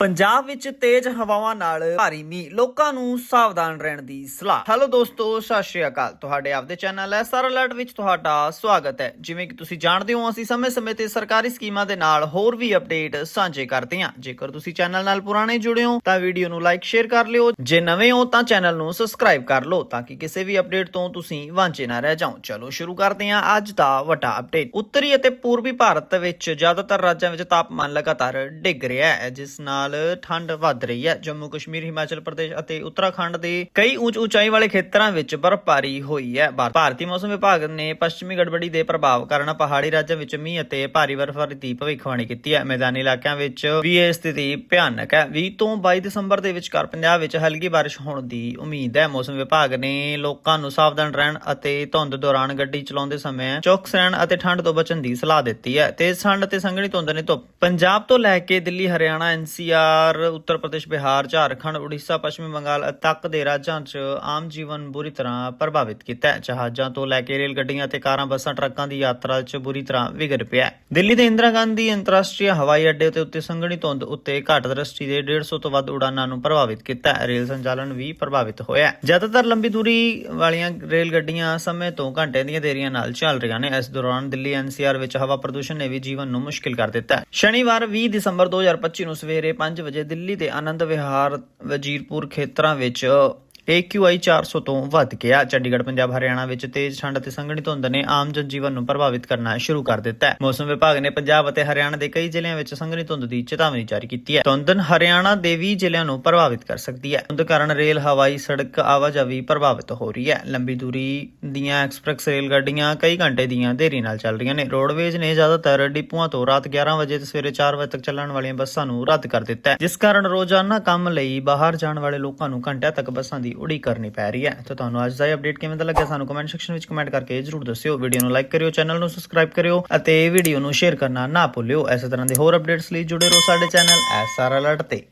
ਪੰਜਾਬ ਵਿੱਚ ਤੇਜ਼ ਹਵਾਵਾਂ ਨਾਲ ਭਾਰੀ ਮੀਂਹ, ਲੋਕਾਂ ਨੂੰ ਸਾਵਧਾਨ ਰਹਿਣ ਦੀ ਸਲਾਹ। ਹੈਲੋ ਦੋਸਤੋ, ਸਤਿ ਸ਼੍ਰੀ ਅਕਾਲ। ਤੁਹਾਡੇ ਆਪਦੇ ਚੈਨਲ ਐਸਆਰ ਅਲਰਟ ਵਿੱਚ ਤੁਹਾਡਾ ਸਵਾਗਤ ਹੈ। ਜਿਵੇਂ ਕਿ ਤੁਸੀਂ ਜਾਣਦੇ ਹੋ, ਅਸੀਂ ਸਮੇਂ-ਸਮੇਂ ਤੇ ਸਰਕਾਰੀ ਸਕੀਮਾਂ ਦੇ ਨਾਲ ਹੋਰ ਵੀ ਅਪਡੇਟ ਸਾਂਝੇ ਕਰਦੇ ਹਾਂ। ਜੇਕਰ ਤੁਸੀਂ ਚੈਨਲ ਨਾਲ ਪੁਰਾਣੇ ਜੁੜੇ ਹੋ, ਤਾਂ ਵੀਡੀਓ ਨੂੰ ਲਾਈਕ ਸ਼ੇਅਰ ਕਰ ਲਿਓ। ਜੇ ਨਵੇਂ ਹੋ, ਤਾਂ ਚੈਨਲ ਨੂੰ ਸਬਸਕ੍ਰਾਈਬ ਕਰ ਲਓ, ਤਾਂ ਕਿ ਕਿਸੇ ਵੀ ਅਪਡੇਟ ਤੋਂ ਤੁਸੀਂ ਵਾਂਝੇ ਨਾ ਰਹਿ ਜਾਓ। ਚਲੋ ਸ਼ੁਰੂ ਕਰਦੇ ਹਾਂ ਅੱਜ ਦਾ ਵੱਡਾ ਅਪਡੇਟ ਉੱਤਰੀ ਅਤੇ ਪੂਰਬੀ ਭਾਰਤ ਵਿੱਚ ਜ਼ਿਆਦਾਤਰ ਰਾਜਾਂ ਵਿੱਚ ਤਾਪਮਾਨ ਲਗਾਤਾਰ ਡਿੱਗ ਰਿਹਾ ਹੈ, ਜਿਸ ਨਾਲ ਠੰਡ ਵੱਧ ਰਹੀ ਹੈ। ਜੰਮੂ ਕਸ਼ਮੀਰ, ਹਿਮਾਚਲ ਪ੍ਰਦੇਸ਼ ਅਤੇ ਉੱਤਰਾਖੰਡ ਦੇ ਕਈ ਉੱਚ ਉਚਾਈ ਵਾਲੇ ਖੇਤਰਾਂ ਵਿੱਚ ਬਰਫ਼ਬਾਰੀ ਹੋਈ ਹੈ। ਭਾਰਤੀ ਮੌਸਮ ਵਿਭਾਗ ਨੇ ਪੱਛਮੀ ਗੜਬੜੀ ਦੇ ਪ੍ਰਭਾਵ ਕਾਰਨ ਪਹਾੜੀ ਰਾਜਾਂ ਵਿੱਚ ਮੀਂਹ ਅਤੇ ਭਾਰੀ ਬਰਫ਼ਬਾਰੀ ਦੀ ਭਵਿੱਖਬਾਣੀ ਕੀਤੀ ਹੈ। ਮੈਦਾਨੀ ਇਲਾਕਿਆਂ ਵਿੱਚ ਵੀ ਇਹ ਸਥਿਤੀ ਭਿਆਨਕ ਹੈ। 20 ਤੋਂ 22 ਦਸੰਬਰ ਦੇ ਵਿਚਕਾਰ ਪੰਜਾਬ ਵਿੱਚ ਹਲਕੀ ਬਾਰਿਸ਼ ਹੋਣ ਦੀ ਉਮੀਦ ਹੈ। ਮੌਸਮ ਵਿਭਾਗ ਨੇ ਲੋਕਾਂ ਨੂੰ ਸਾਵਧਾਨ ਰਹਿਣ ਅਤੇ ਧੁੰਦ ਦੌਰਾਨ ਗੱਡੀ ਚਲਾਉਂਦੇ ਸਮੇਂ ਚੌਕਸ ਰਹਿਣ ਅਤੇ ਠੰਡ ਤੋਂ ਬਚਣ ਦੀ ਸਲਾਹ ਦਿੱਤੀ ਹੈ। ਤੇਜ਼ ਠੰਡ ਅਤੇ ਸੰਘਣੀ ਧੁੰਦ ਨੇ ਧੁੱਪ ਪੰਜਾਬ ਤੋਂ ਲੈ ਕੇ ਦਿੱਲੀ, ਹਰਿਆਣਾ ਐਨਸੀਆਰ ਉੱਤਰ ਪ੍ਰਦੇਸ਼, ਬਿਹਾਰ, ਝਾਰਖੰਡ, ਉੜੀਸਾ, ਪੱਛਮੀ ਬੰਗਾਲ ਤੱਕ ਦੇ ਰਾਜਾਂ 'ਚ ਆਮ ਜੀਵਨ ਬੁਰੀ ਤਰ੍ਹਾਂ ਪ੍ਰਭਾਵਿਤ ਕੀਤਾ ਹੈ। ਜਹਾਜ਼ਾਂ ਤੋਂ ਲੈ ਕੇ ਰੇਲ ਗੱਡੀਆਂ ਅਤੇ ਕਾਰਾਂ, ਬੱਸਾਂ, ਟਰੱਕਾਂ ਦੀ ਯਾਤਰਾ 'ਚ ਬੁਰੀ ਤਰ੍ਹਾਂ ਵਿਗੜ ਪਿਆ ਹੈ। ਦਿੱਲੀ ਦੇ ਇੰਦਰਾ ਗਾਂਧੀ ਅੰਤਰਰਾਸ਼ਟਰੀ ਹਵਾਈ ਅੱਡੇ ਤੇ ਉੱਤੇ ਸੰਘਣੀ ਧੁੰਦ ਉੱਤੇ ਘੱਟ ਦ੍ਰਿਸ਼ਟੀ ਦੇ 150 ਤੋਂ ਵੱਧ ਉਡਾਨਾਂ ਨੂੰ ਪ੍ਰਭਾਵਿਤ ਕੀਤਾ ਹੈ। ਰੇਲ ਸੰਚਾਲਨ ਵੀ ਪ੍ਰਭਾਵਿਤ ਹੋਇਆ ਹੈ। ਜ਼ਿਆਦਾਤਰ ਲੰਬੀ ਦੂਰੀ ਵਾਲੀਆਂ ਰੇਲ ਗੱਡੀਆਂ ਸਮੇਂ ਤੋਂ ਘੰਟੇ ਦੀਆਂ ਦੇਰੀਆਂ ਨਾਲ ਚੱਲ ਰਹੀਆਂ ਨੇ। ਇਸ ਦੌਰਾਨ ਦਿੱਲੀ ਐਨਸੀਆਰ ਵਿੱਚ ਹਵਾ ਪ੍ਰਦੂਸ਼ਣ ਨੇ ਵੀ ਜੀਵਨ ਨੂੰ ਮੁਸ਼ਕਿਲ ਕਰ ਦਿੱਤਾ ਹੈ। ਸ਼ਨੀਵਾਰ 20 ਦਸੰਬਰ 2025 ਨੂੰ ਸਵੇਰੇ 5 ਵਜੇ ਦਿੱਲੀ ਦੇ ਆਨੰਦ ਵਿਹਾਰ ਵਜੀਰਪੁਰ ਖੇਤਰਾਂ ਵਿੱਚ AQI 400 ਤੋਂ ਵੱਧ ਗਿਆ ਚੰਡੀਗੜ੍ਹ, ਪੰਜਾਬ, ਹਰਿਆਣਾ ਵਿੱਚ ਤੇਜ਼ ਠੰਡ ਅਤੇ ਸੰਘਣੀ ਧੁੰਦ ਨੇ ਆਮ ਜਨਜੀਵਨ ਨੂੰ ਪ੍ਰਭਾਵਿਤ ਕਰਨਾ ਸ਼ੁਰੂ ਕਰ ਦਿੱਤਾ ਹੈ। ਮੌਸਮ ਵਿਭਾਗ ਨੇ ਪੰਜਾਬ ਅਤੇ ਹਰਿਆਣਾ ਦੇ ਕਈ ਜ਼ਿਲ੍ਹਿਆਂ ਵਿੱਚ ਸੰਘਣੀ ਧੁੰਦ ਦੀ ਚੇਤਾਵਨੀ ਜਾਰੀ ਕੀਤੀ ਹੈ। ਧੁੰਦਨ ਹਰਿਆਣਾ ਦੇ 20 ਜ਼ਿਲ੍ਹਿਆਂ ਨੂੰ ਪ੍ਰਭਾਵਿਤ ਕਰ ਸਕਦੀ ਹੈ। ਧੁੰਦ ਕਾਰਨ ਰੇਲ, ਹਵਾਈ, ਸੜਕ ਆਵਾਜਾਈ ਪ੍ਰਭਾਵਿਤ ਹੋ ਰਹੀ ਹੈ। ਲੰਬੀ ਦੂਰੀ ਦੀਆਂ ਐਕਸਪ੍ਰੈਸ ਰੇਲ ਗੱਡੀਆਂ ਕਈ ਘੰਟੇ ਦੀਆਂ ਦੇਰੀ ਨਾਲ ਚੱਲ ਰਹੀਆਂ ਨੇ। ਰੋਡਵੇਜ਼ ਨੇ ਜ਼ਿਆਦਾਤਰ ਡਿਪੂਆਂ ਤੋਂ ਰਾਤ 11 ਵਜੇ ਤੇ ਸਵੇਰੇ 4 ਵਜੇ ਤੱਕ ਚੱਲਣ ਵਾਲੀਆਂ ਬੱਸਾਂ ਨੂੰ ਰੱਦ ਕਰ ਦਿੱਤਾ ਹੈ। ਜਿਸ ਕਾਰਨ ਰੋਜ਼ਾਨਾ ਕੰਮ ਲਈ ਬਾਹਰ ਜਾਣ ਵਾਲੇ ਲੋਕਾਂ ਨੂੰ ਘੰਟਿਆਂ ਤੱਕ ਬੱਸਾਂ ਦੀ ਉਡੀਕ ਕਰਨੀ ਪੈ ਰਹੀ ਹੈ। ਤਾਂ ਤੁਹਾਨੂੰ ਅੱਜ ਦਾ ਇਹ ਅਪਡੇਟ ਕਿਵੇਂ ਦਾ ਲੱਗਿਆ ਸਾਨੂੰ ਕਮੈਂਟ ਸੈਕਸ਼ਨ ਵਿੱਚ ਕਮੈਂਟ ਕਰਕੇ ਜਰੂਰ ਦੱਸਿਓ। ਵੀਡੀਓ ਨੂੰ ਲਾਈਕ ਕਰਿਓ ਚੈਨਲ ਨੂੰ ਸਬਸਕ੍ਰਾਈਬ ਕਰਿਓ ਅਤੇ ਵੀਡੀਓ ਨੂੰ ਸ਼ੇਅਰ ਕਰਨਾ ਨਾ ਭੁੱਲਿਓ। ਇਸੇ ਤਰ੍ਹਾਂ ਦੇ ਹੋਰ ਅਪਡੇਟਸ ਲਈ ਜੁੜੇ ਰਹੋ ਸਾਡੇ ਚੈਨਲ ਐਸਆਰ ਅਲਰਟ ਤੇ।